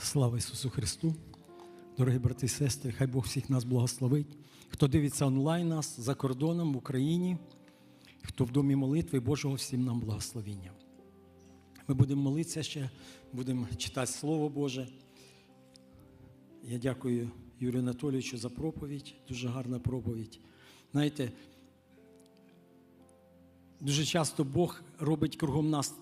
Слава Ісусу Христу! Дорогі брати і сестри, хай Бог всіх нас благословить. Хто дивиться онлайн нас за кордоном в Україні, хто в домі молитви Божого, всім нам благословіння. Ми будемо молитися ще, будемо читати Слово Боже. Я дякую Юрію Анатолійовичу за проповідь, дуже гарна проповідь. Знаєте, дуже часто Бог робить кругом нас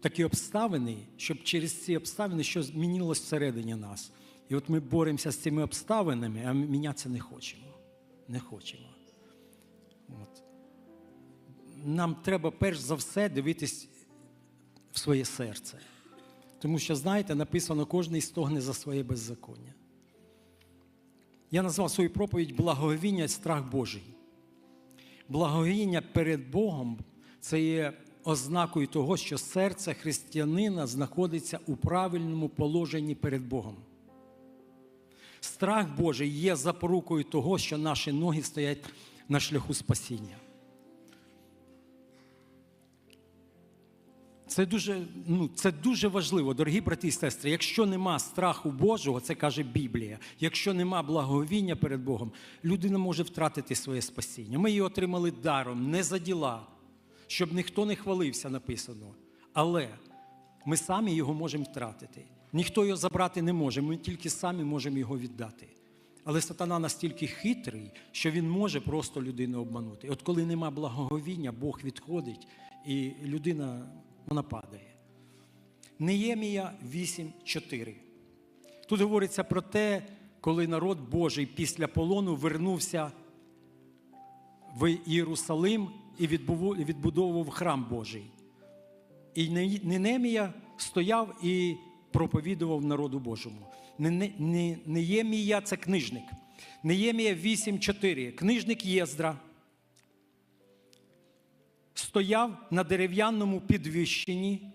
такі обставини, щоб через ці обставини щось змінилось всередині нас. І от ми боремося з цими обставинами, а мінятися не хочемо. Не хочемо. От. Нам треба перш за все дивитись в своє серце. Тому що, знаєте, написано, кожен стогне за своє беззаконня. Я назвав свою проповідь Благовіння і страх Божий. Благовіння перед Богом це є ознакою того, що серце християнина знаходиться у правильному положенні перед Богом. Страх Божий є запорукою того, що наші ноги стоять на шляху спасіння. Це дуже, ну, це дуже важливо, дорогі брати і сестри. Якщо нема страху Божого, це каже Біблія. Якщо нема благовіння перед Богом, людина може втратити своє спасіння. Ми її отримали даром, не за діла, щоб ніхто не хвалився, написано. Але ми самі його можемо втратити. Ніхто його забрати не може, ми тільки самі можемо його віддати. Але сатана настільки хитрий, що він може просто людину обманути. От коли нема благоговіння, Бог відходить, і людина вона падає. Неємія 8.4. Тут говориться про те, коли народ Божий після полону вернувся в Єрусалим і відбудовував храм Божий. І Ненемія стояв і проповідував народу Божому. Неємія це книжник. Неємія 8.4. Книжник Єздра стояв на дерев'яному підвищенні,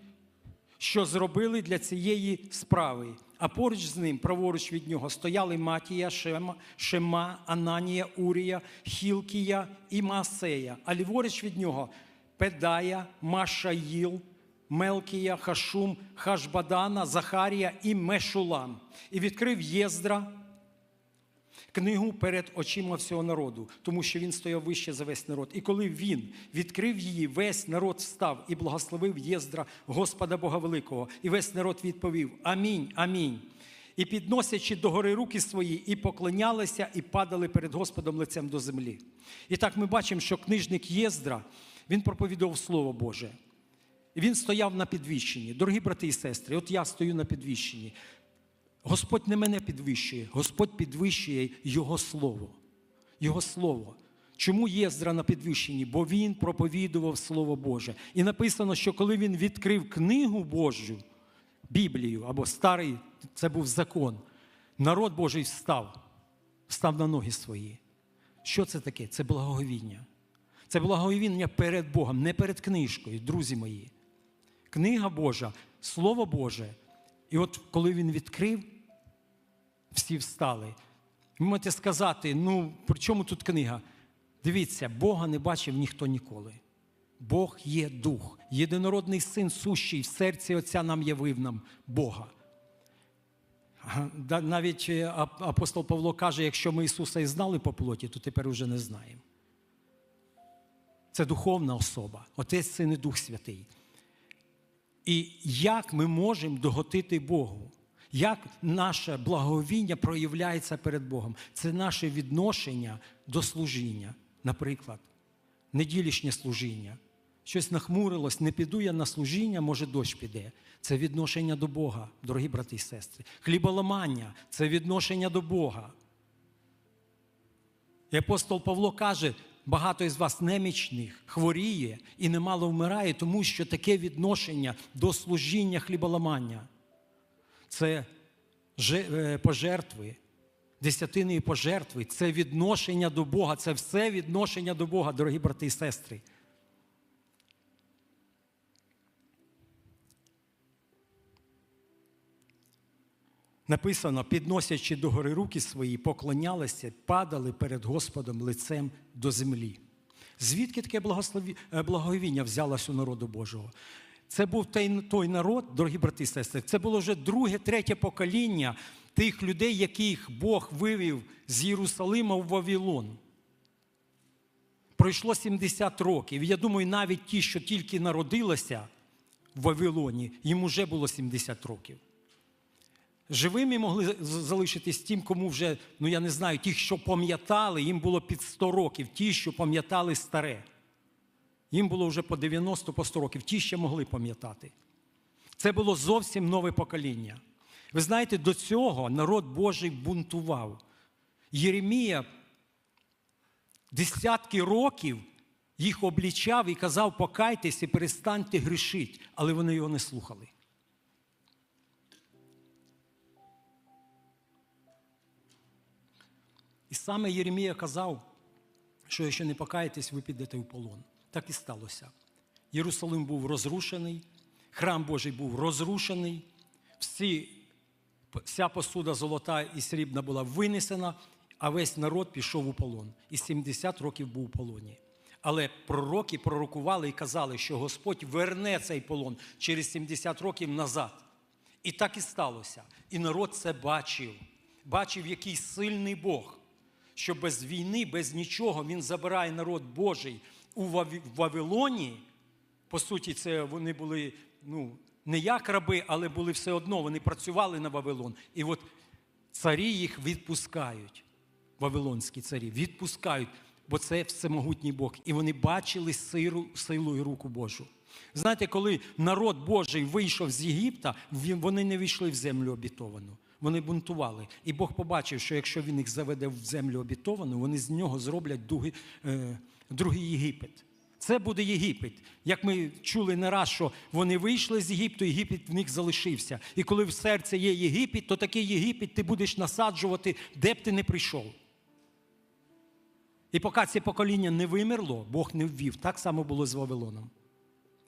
що зробили для цієї справи. А поруч з ним, праворуч від нього, стояли Матія, Шема, Шема Ананія, Урія, Хілкія і Маасея. А ліворуч від нього Педая, Машаїл, Мелкія, Хашум, Хашбадана, Захарія і Мешулам. І відкрив Єздра книгу перед очима всього народу, тому що він стояв вище за весь народ. І коли він відкрив її, весь народ встав і благословив Єздра Господа Бога Великого. І весь народ відповів: Амінь, амінь. І підносячи до гори руки свої, і поклонялися, і падали перед Господом лицем до землі. І так ми бачимо, що книжник Єздра він проповідував Слово Боже. Він стояв на підвищенні. Дорогі брати і сестри, от я стою на підвищенні. Господь не мене підвищує, Господь підвищує Його Слово. Його Слово. Чому Єздра на підвищенні? Бо він проповідував Слово Боже. І написано, що коли він відкрив книгу Божу, Біблію або старий, це був закон, народ Божий встав, встав на ноги свої. Що це таке? Це благоговіння. Це благоговіння перед Богом, не перед книжкою, друзі мої. Книга Божа, Слово Боже. І от коли він відкрив, всі встали. Ви можете сказати, ну, при чому тут книга? Дивіться, Бога не бачив ніхто ніколи. Бог є дух. Єдинородний син сущий в серці Отця нам явив нам Бога. Навіть апостол Павло каже, якщо ми Ісуса і знали по плоті, то тепер уже не знаємо. Це духовна особа, Отець Син і Дух Святий. І як ми можемо доготити Богу? Як наше благовіння проявляється перед Богом? Це наше відношення до служіння, наприклад, неділішнє служіння. Щось нахмурилось, не піду я на служіння, може дощ піде. Це відношення до Бога, дорогі брати і сестри. Хліболамання це відношення до Бога. І апостол Павло каже, багато із вас немічних, хворіє і немало вмирає, тому що таке відношення до служіння хліболамання. Це пожертви, десятини і пожертви, це відношення до Бога, це все відношення до Бога, дорогі брати і сестри. Написано, підносячи до гори руки свої, поклонялися, падали перед Господом лицем до землі. Звідки таке благослові... благовіння взялось у народу Божого? Це був той, народ, дорогі брати і сестри, це було вже друге, третє покоління тих людей, яких Бог вивів з Єрусалима в Вавилон. Пройшло 70 років. Я думаю, навіть ті, що тільки народилися в Вавилоні, їм вже було 70 років. Живими могли залишитись тим, кому вже, ну я не знаю, ті, що пам'ятали, їм було під 100 років, ті, що пам'ятали старе. Їм було вже по 90, по 100 років, ті ще могли пам'ятати. Це було зовсім нове покоління. Ви знаєте, до цього народ Божий бунтував. Єремія десятки років їх облічав і казав, покайтесь і перестаньте грішити, але вони його не слухали. І саме Єремія казав, що якщо не покаєтесь, ви підете в полон. Так і сталося. Єрусалим був розрушений, храм Божий був розрушений, всі, вся посуда золота і срібна була винесена, а весь народ пішов у полон. І 70 років був у полоні. Але пророки пророкували і казали, що Господь верне цей полон через 70 років назад. І так і сталося. І народ це бачив. Бачив, який сильний Бог, що без війни, без нічого він забирає народ Божий у Вавилоні. По суті, це вони були ну, не як раби, але були все одно, вони працювали на Вавилон. І от царі їх відпускають, вавилонські царі, відпускають, бо це всемогутній Бог. І вони бачили силу, силу і руку Божу. Знаєте, коли народ Божий вийшов з Єгипта, вони не війшли в землю обітовану. Вони бунтували. І Бог побачив, що якщо він їх заведе в землю обітовану, вони з нього зроблять другий, е, другий Єгипет. Це буде Єгипет. Як ми чули не раз, що вони вийшли з Єгипту, Єгипет в них залишився. І коли в серці є Єгипет, то такий Єгипет ти будеш насаджувати, де б ти не прийшов. І поки це покоління не вимерло, Бог не ввів. Так само було з Вавилоном.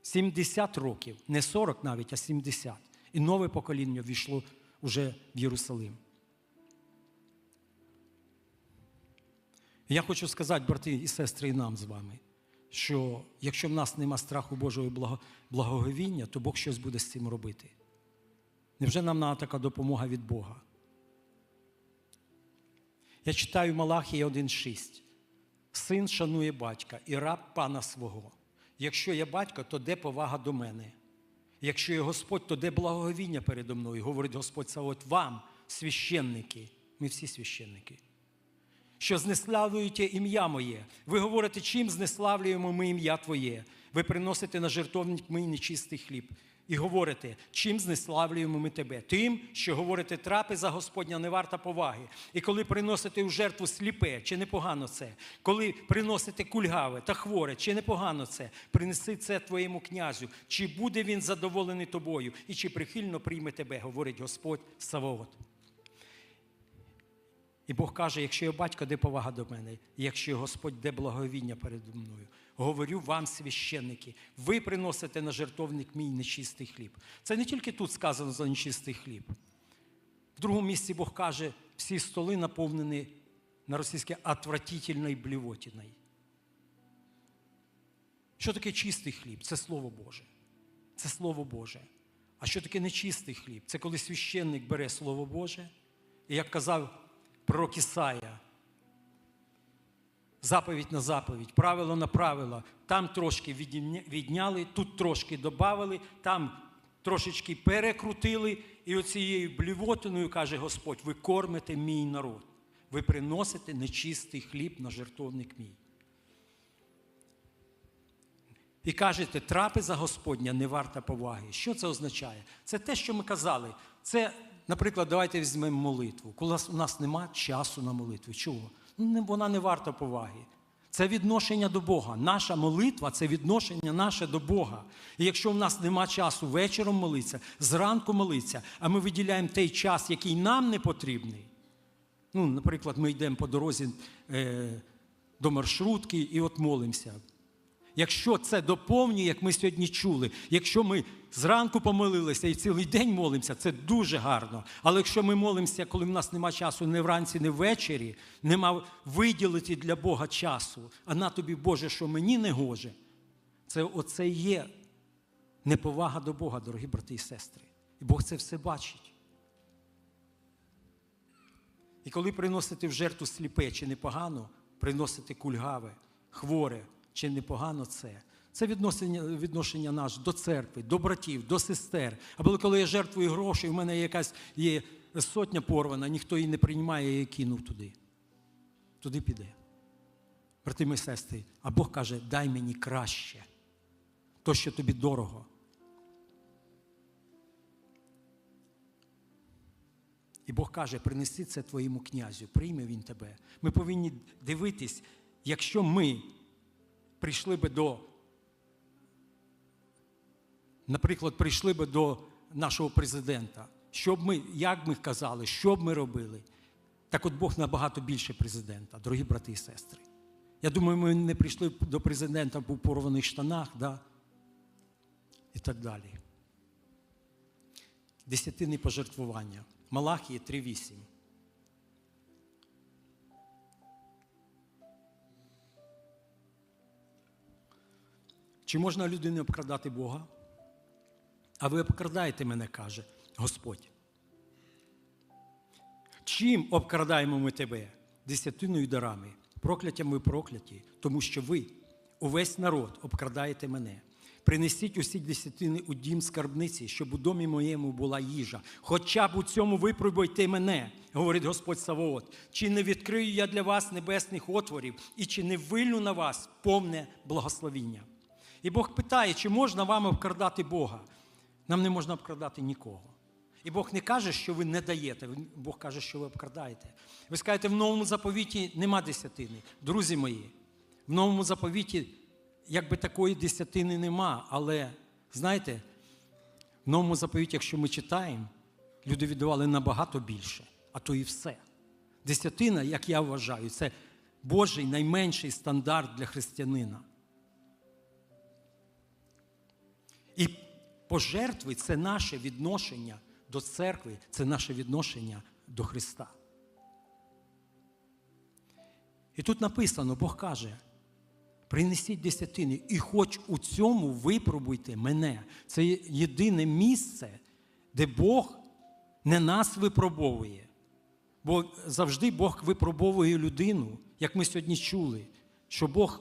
70 років, не 40 навіть, а 70. І нове покоління війшло вже в Єрусалим. Я хочу сказати, брати і сестри, і нам з вами, що якщо в нас нема страху Божого благо- благоговіння, то Бог щось буде з цим робити. Невже нам треба така допомога від Бога? Я читаю Малахія 1,6. Син шанує батька і раб пана свого. Якщо я батько, то де повага до мене? Якщо я Господь, то де благоговіння передо мною? Говорить Господь Саот, вам, священники, ми всі священники, що знеславлюєте ім'я моє. Ви говорите, чим знеславлюємо ми ім'я Твоє? Ви приносите на жертовник мій нечистий хліб. І говорите, чим знеславлюємо ми тебе? Тим, що говорите, трапеза Господня не варта поваги. І коли приносите у жертву сліпе, чи непогано це? Коли приносите кульгаве та хворе, чи непогано це? Принеси це твоєму князю, чи буде він задоволений тобою, і чи прихильно прийме тебе, говорить Господь Савовод. І Бог каже: якщо я батько, де повага до мене, якщо Господь, де благовіння передо мною. Говорю вам, священники, ви приносите на жертовник мій нечистий хліб. Це не тільки тут сказано за нечистий хліб. В другому місці Бог каже, всі столи наповнені на російське отвратительною блівотіною. Що таке чистий хліб? Це Слово Боже. Це Слово Боже. А що таке нечистий хліб? Це коли священник бере Слово Боже, і як казав пророк Ісая, заповідь на заповідь, правило на правило. Там трошки відняли, тут трошки додали, там трошечки перекрутили. І оцією блівотиною каже Господь: ви кормите мій народ, ви приносите нечистий хліб на жертовник мій. І кажете, трапеза Господня не варта поваги. Що це означає? Це те, що ми казали. Це, наприклад, давайте візьмемо молитву. Коли у нас- нема часу на молитву. Чого? Ну, вона не варта поваги. Це відношення до Бога. Наша молитва це відношення наше до Бога. І якщо в нас нема часу вечором молитися, зранку молитися, а ми виділяємо той час, який нам не потрібний. Ну, наприклад, ми йдемо по дорозі е, до маршрутки і от молимося. Якщо це доповнює, як ми сьогодні чули, якщо ми зранку помолилися і цілий день молимося, це дуже гарно. Але якщо ми молимося, коли в нас нема часу не вранці, не ввечері, нема виділити для Бога часу, а на тобі, Боже, що мені не гоже, це оце є неповага до Бога, дорогі брати і сестри. І Бог це все бачить. І коли приносите в жертву сліпе чи непогано, приносите кульгаве, хворе чи непогано це. Це відношення, відношення наше до церкви, до братів, до сестер. Або коли я жертвую гроші, в мене якась є сотня порвана, ніхто її не приймає, я її кинув туди. Туди піде. Брати і сестри, а Бог каже, дай мені краще, то, що тобі дорого. І Бог каже, принеси це твоєму князю, прийме він тебе. Ми повинні дивитись, якщо ми прийшли би до, наприклад, прийшли би до нашого президента, що б ми, як ми казали, що б ми робили, так от Бог набагато більше президента, дорогі брати і сестри. Я думаю, ми не прийшли до президента в порваних штанах, да? і так далі. Десятинне пожертвування. Малахії 3.8. Чи можна людині обкрадати Бога? А ви обкрадаєте мене, каже Господь. Чим обкрадаємо ми тебе? Десятиною дарами, прокляттям ви прокляті, тому що ви, увесь народ, обкрадаєте мене. Принесіть усі десятини у дім скарбниці, щоб у домі моєму була їжа. Хоча б у цьому випробуйте мене, говорить Господь Савоот. Чи не відкрию я для вас небесних отворів, і чи не вильну на вас повне благословіння? І Бог питає, чи можна вам обкрадати Бога? Нам не можна обкрадати нікого. І Бог не каже, що ви не даєте, Бог каже, що ви обкрадаєте. Ви скажете, в новому заповіті нема десятини. Друзі мої, в новому заповіті якби такої десятини нема, але знаєте, в новому заповіті, якщо ми читаємо, люди віддавали набагато більше, а то і все. Десятина, як я вважаю, це Божий найменший стандарт для християнина. І пожертви це наше відношення до церкви, це наше відношення до Христа. І тут написано, Бог каже, принесіть десятини, і хоч у цьому випробуйте мене. Це єдине місце, де Бог не нас випробовує. Бо завжди Бог випробовує людину, як ми сьогодні чули, що Бог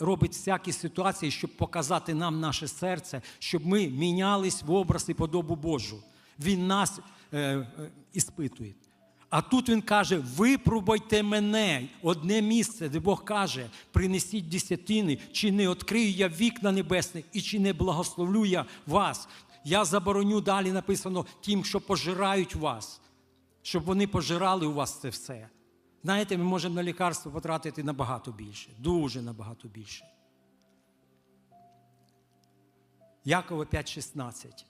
робить всякі ситуації, щоб показати нам наше серце, щоб ми мінялись в образ і подобу Божу. Він нас е, е, іспитує. А тут він каже: випробуйте мене, одне місце, де Бог каже, принесіть десятини, чи не відкрию я вікна небесних, і чи не благословлю я вас. Я забороню далі написано тим, що пожирають вас, щоб вони пожирали у вас це все. Знаєте, ми можемо на лікарство потратити набагато більше, дуже набагато більше. Якова 5,16.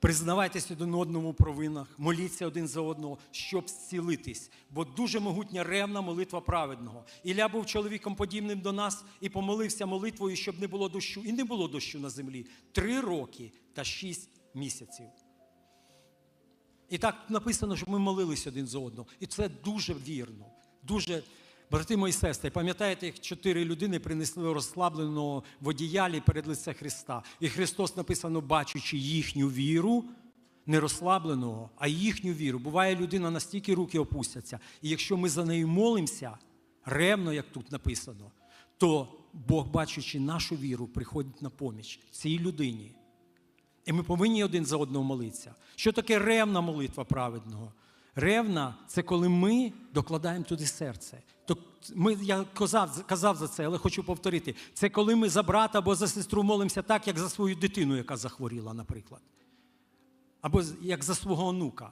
Признавайтесь один одному в провинах, моліться один за одного, щоб зцілитись, бо дуже могутня ревна молитва праведного. Ілля був чоловіком подібним до нас і помолився молитвою, щоб не було дощу. І не було дощу на землі три роки та шість місяців. І так написано, що ми молились один за одного. І це дуже вірно. Дуже, брати мої сестри, пам'ятаєте, як чотири людини принесли розслабленого водіялі перед лице Христа. І Христос написано, бачачи їхню віру, не розслабленого, а їхню віру. Буває, людина настільки руки опустяться. І якщо ми за нею молимося, ревно, як тут написано, то Бог, бачачи нашу віру, приходить на поміч цій людині. І ми повинні один за одного молитися. Що таке ревна молитва праведного? Ревна це коли ми докладаємо туди серце. Ми, Я казав, казав за це, але хочу повторити. Це коли ми за брата або за сестру молимося так, як за свою дитину, яка захворіла, наприклад. Або як за свого онука.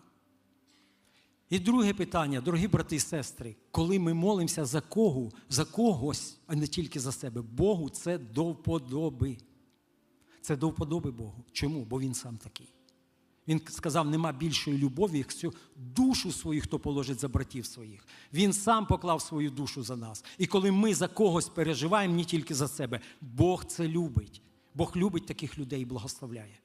І друге питання, дорогі брати і сестри, коли ми молимося за кого, за когось, а не тільки за себе, Богу це до вподоби. Це до вподоби Богу. Чому? Бо він сам такий. Він сказав, нема більшої любові, як всю душу свою, хто положить за братів своїх. Він сам поклав свою душу за нас. І коли ми за когось переживаємо, не тільки за себе, Бог це любить. Бог любить таких людей і благословляє.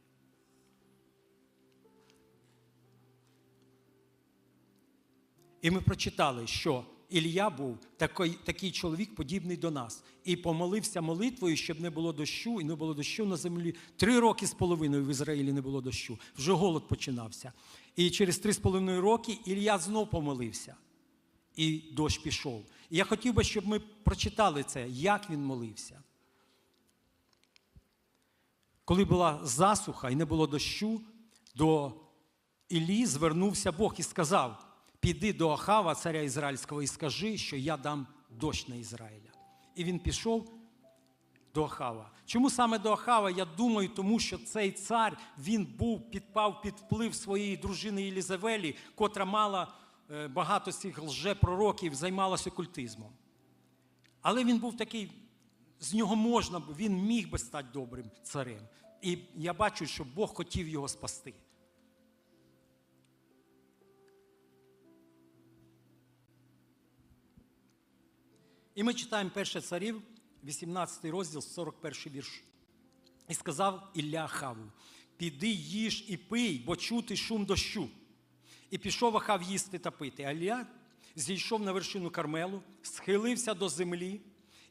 І ми прочитали, що Ілля був такий, такий чоловік, подібний до нас, і помолився молитвою, щоб не було дощу, і не було дощу на землі. Три роки з половиною в Ізраїлі не було дощу. Вже голод починався. І через три з половиною роки Ілля знов помолився, і дощ пішов. І я хотів би, щоб ми прочитали це, як він молився. Коли була засуха і не було дощу, до Іллі звернувся Бог і сказав: Піди до Ахава, царя Ізраїльського, і скажи, що я дам дощ на Ізраїля. І він пішов до Ахава. Чому саме до Ахава? Я думаю, тому що цей цар він був підпав під вплив своєї дружини Єлізавелі, котра мала е, багато цих лжепророків, займалася окультизмом. Але він був такий, з нього можна, він міг би стати добрим царем. І я бачу, що Бог хотів його спасти. І ми читаємо перше царів, 18 розділ, 41 вірш. І сказав Ілля Хаву: Піди їж і пий, бо чути шум дощу. І пішов Ахав їсти та пити. А Ілля зійшов на вершину Кармелу, схилився до землі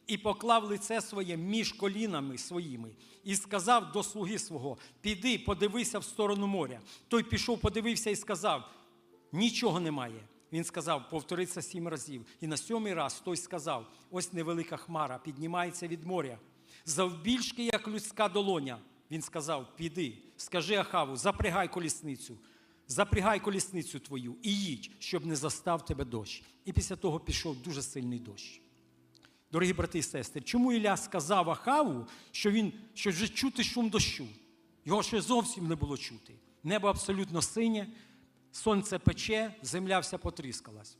і поклав лице своє між колінами своїми, і сказав до слуги свого: Піди, подивися в сторону моря. Той пішов, подивився і сказав: Нічого немає. Він сказав, повтори це сім разів. І на сьомий раз той сказав: ось невелика хмара піднімається від моря. Завбільшки, як людська долоня. Він сказав: Піди, скажи Ахаву, запрягай колісницю, запрягай колісницю твою і їдь, щоб не застав тебе дощ. І після того пішов дуже сильний дощ. Дорогі брати і сестри, чому Ілля сказав Ахаву, що він що вже чути шум дощу? Його ще зовсім не було чути. Небо абсолютно синє, сонце пече, земля вся потріскалась.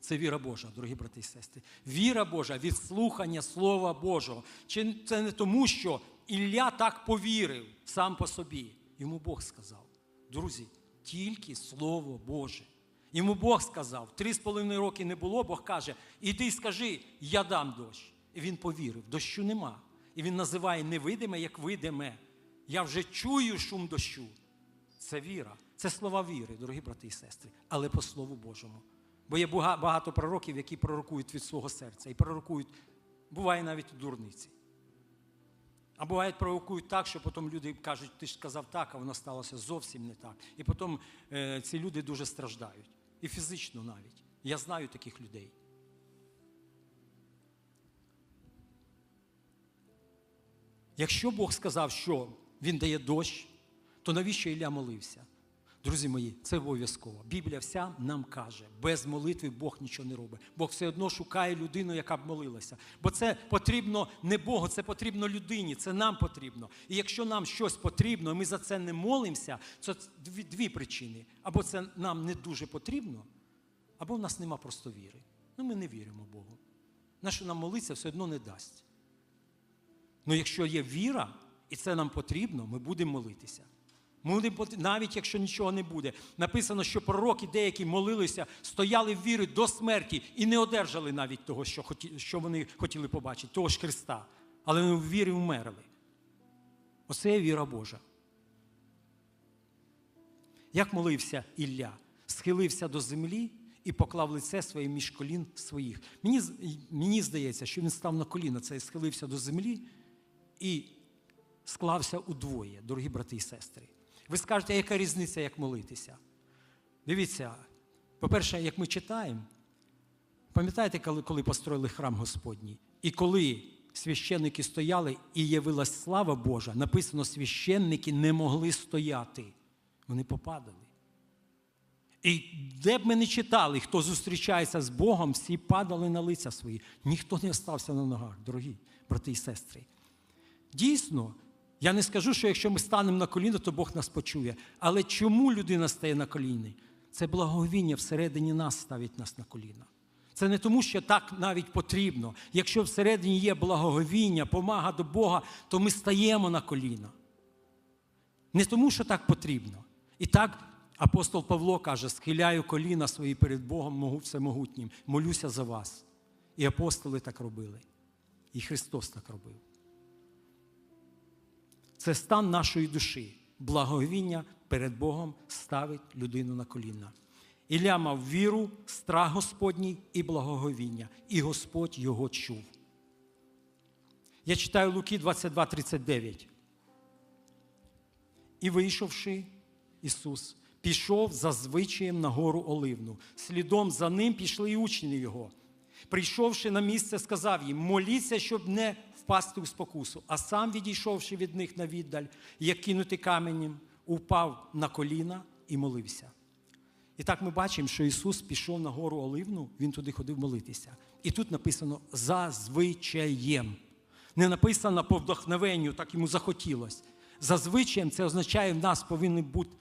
Це віра Божа, дорогі брати і сестри. Віра Божа від слухання Слова Божого. Чи це не тому, що Ілля так повірив сам по собі? Йому Бог сказав. Друзі, тільки Слово Боже. Йому Бог сказав, три з половиною роки не було, Бог каже, іди скажи, я дам дощ. І він повірив, дощу нема. І він називає невидиме, як видиме. Я вже чую шум дощу. Це віра. Це слова віри, дорогі брати і сестри, але по Слову Божому. Бо є багато пророків, які пророкують від свого серця. І пророкують, буває навіть дурниці. А буває, пророкують так, що потім люди кажуть, ти ж сказав так, а воно сталося зовсім не так. І потім е, ці люди дуже страждають. І фізично навіть. Я знаю таких людей. Якщо Бог сказав, що Він дає дощ, то навіщо Ілля молився? Друзі мої, це обов'язково. Біблія вся нам каже, без молитви Бог нічого не робить. Бог все одно шукає людину, яка б молилася. Бо це потрібно не Богу, це потрібно людині, це нам потрібно. І якщо нам щось потрібно, і ми за це не молимося, це дві, дві причини. Або це нам не дуже потрібно, або в нас нема просто віри. Ну, ми не віримо Богу. На що нам молитися, все одно не дасть. Ну, якщо є віра, і це нам потрібно, ми будемо молитися. Навіть якщо нічого не буде. Написано, що пророки деякі молилися, стояли в вірі до смерті і не одержали навіть того, що хоті, що вони хотіли побачити, того ж Христа. Але вони в вірі вмерли. Оце є віра Божа. Як молився Ілля? Схилився до землі і поклав лице своє між колін своїх. Мені, мені здається, що він став на коліна, це схилився до землі і склався удвоє, дорогі брати і сестри. Ви скажете, яка різниця, як молитися? Дивіться, по-перше, як ми читаємо, пам'ятаєте, коли, коли построїли храм Господній? І коли священники стояли і явилась слава Божа, написано, священники не могли стояти. Вони попадали. І де б ми не читали, хто зустрічається з Богом, всі падали на лиця свої. Ніхто не остався на ногах, дорогі брати і сестри. Дійсно, я не скажу, що якщо ми станемо на коліна, то Бог нас почує. Але чому людина стає на коліни? Це благовіння всередині нас ставить нас на коліна. Це не тому, що так навіть потрібно. Якщо всередині є благоговіння, помага до Бога, то ми стаємо на коліна. Не тому, що так потрібно. І так апостол Павло каже: схиляю коліна свої перед Богом всемогутнім, молюся за вас. І апостоли так робили. І Христос так робив. Це стан нашої душі. Благовіння перед Богом ставить людину на коліна. Ілля мав віру, страх Господній і благоговіння, і Господь його чув. Я читаю Луки 22, 39. І вийшовши, Ісус пішов за звичаєм на гору Оливну. Слідом за ним пішли і учні його. Прийшовши на місце, сказав їм: моліться, щоб не впасти у спокусу. А сам, відійшовши від них на віддаль, як кинути каменем, упав на коліна і молився. І так ми бачимо, що Ісус пішов на гору Оливну, Він туди ходив молитися. І тут написано за звичаєм. Не написано по вдохновенню, так йому захотілося. За звичаєм це означає, в нас повинні бути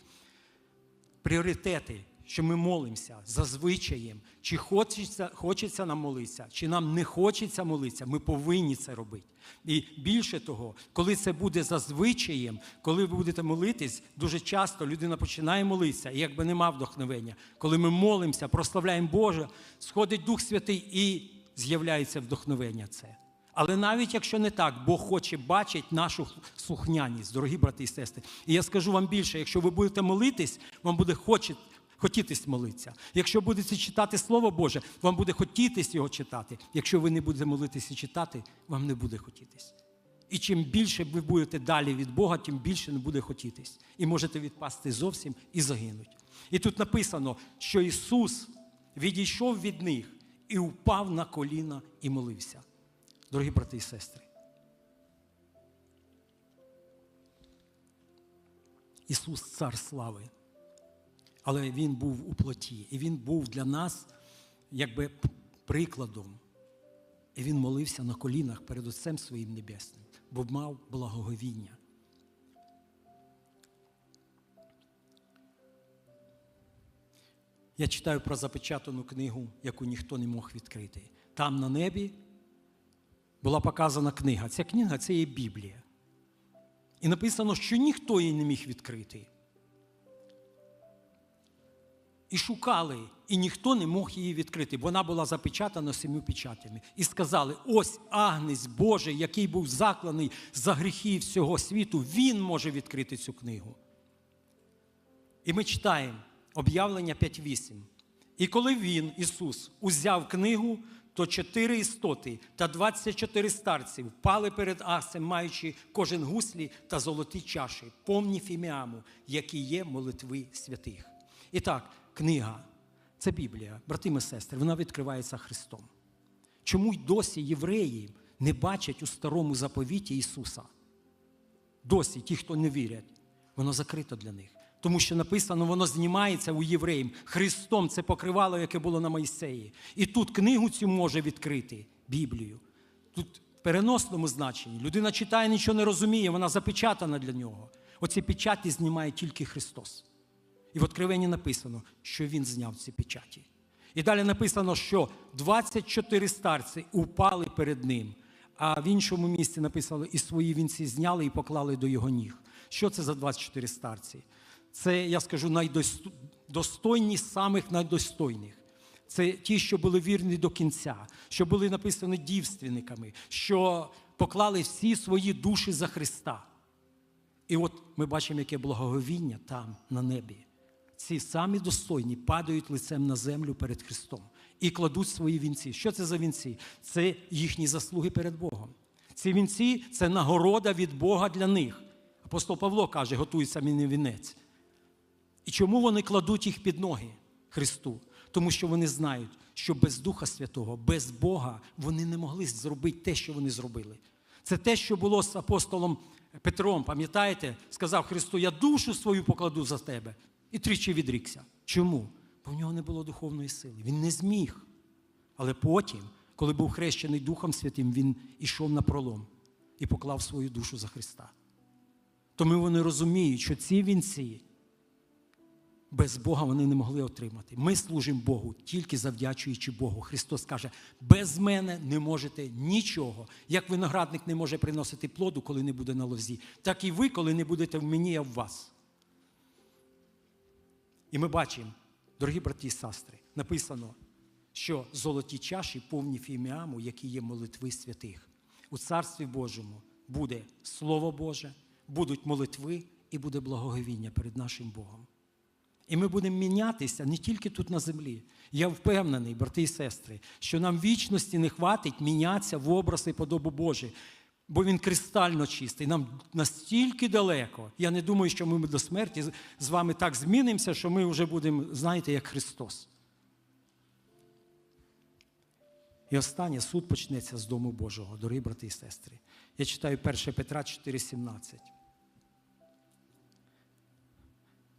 пріоритети, що ми молимося за звичаєм. Чи хочеться, хочеться нам молитися, чи нам не хочеться молитися, ми повинні це робити. І більше того, коли це буде за звичаєм, коли ви будете молитись, дуже часто людина починає молитися, і якби нема вдохновення. Коли ми молимося, прославляємо Бога, сходить Дух Святий і з'являється вдохновення це. Але навіть якщо не так, Бог хоче бачити нашу слухняність, дорогі брати і сестри. І я скажу вам більше, якщо ви будете молитись, вам буде хоче, хотітись молитися. Якщо будете читати Слово Боже, вам буде хотітись його читати. Якщо ви не будете молитись і читати, вам не буде хотітись. І чим більше ви будете далі від Бога, тим більше не буде хотітись. І можете відпасти зовсім і загинуть. І тут написано, що Ісус відійшов від них і упав на коліна і молився. Дорогі брати і сестри. Ісус цар слави. Але Він був у плоті, і Він був для нас якби прикладом. І він молився на колінах перед Отцем Своїм Небесним, бо мав благоговіння. Я читаю про запечатану книгу, яку ніхто не мог відкрити. Там на небі була показана книга. Ця книга це є Біблія. І написано, що ніхто її не міг відкрити. І шукали, і ніхто не мог її відкрити, бо вона була запечатана сім'ю печатями. І сказали: ось агнець Божий, який був закланий за гріхи всього світу, він може відкрити цю книгу. І ми читаємо об'явлення 5.8. І коли він, Ісус, узяв книгу, то чотири істоти та 24 старці впали перед Асем, маючи кожен гуслі та золоті чаші, повні фіміаму, які є молитви святих. І так, книга це Біблія, брати і сестри, вона відкривається Христом. Чому й досі євреї не бачать у старому заповіті Ісуса? Досі ті, хто не вірять, воно закрито для них. Тому що написано, воно знімається у євреїв Христом це покривало, яке було на Моїсеї. І тут книгу цю може відкрити Біблію. Тут в переносному значенні. Людина читає, нічого не розуміє, вона запечатана для нього. Оці печаті знімає тільки Христос. І в Откровенні написано, що Він зняв ці печаті. І далі написано, що 24 старці упали перед ним. А в іншому місці написано, і свої вінці зняли і поклали до його ніг. Що це за 24 старці? Це, я скажу, найдостойні самих найдостойних. Це ті, що були вірні до кінця, що були написані дівственниками, що поклали всі свої душі за Христа. І от ми бачимо, яке благоговіння там, на небі. Ці самі достойні падають лицем на землю перед Христом і кладуть свої вінці. Що це за вінці? Це їхні заслуги перед Богом. Ці вінці це нагорода від Бога для них. Апостол Павло каже, готується мені вінець. І чому вони кладуть їх під ноги Христу? Тому що вони знають, що без Духа Святого, без Бога вони не могли зробити те, що вони зробили. Це те, що було з апостолом Петром, пам'ятаєте, сказав Христу: Я душу свою покладу за тебе. І тричі відрікся. Чому? Бо в нього не було духовної сили. Він не зміг. Але потім, коли був хрещений Духом Святим, він ішов на пролом і поклав свою душу за Христа. Тому вони розуміють, що ці вінці без Бога вони не могли отримати. Ми служимо Богу, тільки завдячуючи Богу. Христос каже: без мене не можете нічого. Як виноградник не може приносити плоду, коли не буде на лозі, так і ви, коли не будете в мені, а в вас. І ми бачимо, дорогі браті і сестри, написано, що золоті чаші повні фіміаму, які є молитви святих. У Царстві Божому буде Слово Боже, будуть молитви і буде благоговіння перед нашим Богом. І ми будемо мінятися не тільки тут на землі. Я впевнений, брати і сестри, що нам вічності не хватить мінятися в образ і подобу Божий, бо він кристально чистий. Нам настільки далеко. Я не думаю, що ми до смерті з- вами так змінимося, що ми вже будемо, знаєте, як Христос. І останнє суд почнеться з Дому Божого, дорогі брати і сестри. Я читаю 1 Петра 4,17.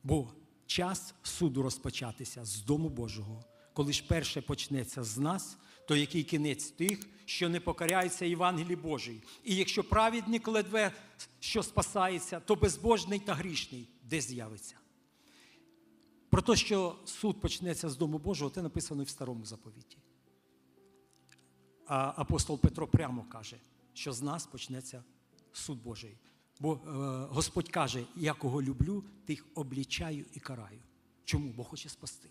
Бо час суду розпочатися з Дому Божого. Коли ж перше почнеться з нас, то який кінець тих, що не покоряються Євангелії Божій. І якщо праведник ледве що спасається, то безбожний та грішний де з'явиться. Про те, що суд почнеться з Дому Божого, це написано і в старому заповіті. А апостол Петро прямо каже, що з нас почнеться суд Божий. Бо е, Господь каже: я кого люблю, тих облічаю і караю. Чому? Бо хоче спасти.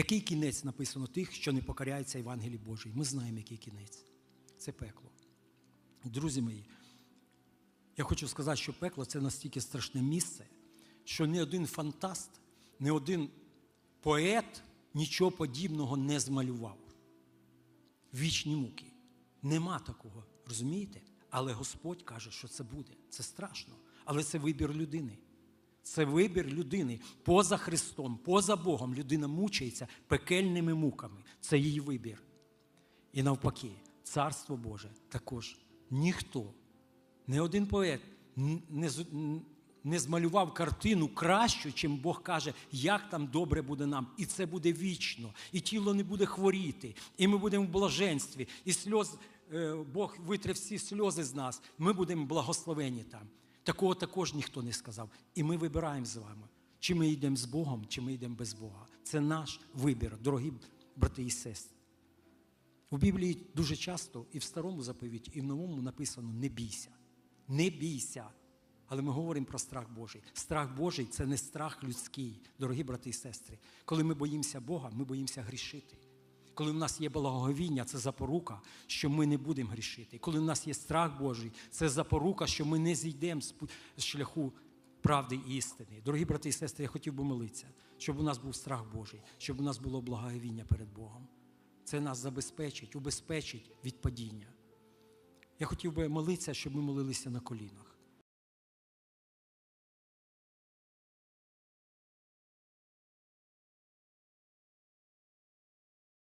Який кінець написано тих, що не покоряються Євангелії Божій? Ми знаємо, який кінець. Це пекло. Друзі мої, я хочу сказати, що пекло це настільки страшне місце, що ні один фантаст, ні один поет нічого подібного не змалював. Вічні муки. Нема такого, розумієте? Але Господь каже, що це буде. Це страшно. Але це вибір людини. Це вибір людини. Поза Христом, поза Богом людина мучається пекельними муками. Це її вибір. І навпаки, Царство Боже також ніхто, не один поет не, не змалював картину кращу, чим Бог каже, як там добре буде нам. І це буде вічно, і тіло не буде хворіти, і ми будемо в блаженстві, і сльоз, е, Бог витре всі сльози з нас. Ми будемо благословені там. Такого також ніхто не сказав. І ми вибираємо з вами, чи ми йдемо з Богом, чи ми йдемо без Бога. Це наш вибір, дорогі брати і сестри. У Біблії дуже часто і в старому заповіті, і в новому написано не бійся. Не бійся. Але ми говоримо про страх Божий. Страх Божий це не страх людський, дорогі брати і сестри. Коли ми боїмося Бога, ми боїмося грішити. Коли в нас є благоговіння, це запорука, що ми не будемо грішити. Коли в нас є страх Божий, це запорука, що ми не зійдемо з шляху правди і істини. Дорогі брати і сестри, я хотів би молитися, щоб у нас був страх Божий, щоб у нас було благоговіння перед Богом. Це нас забезпечить, убезпечить від падіння. Я хотів би молитися, щоб ми молилися на колінах.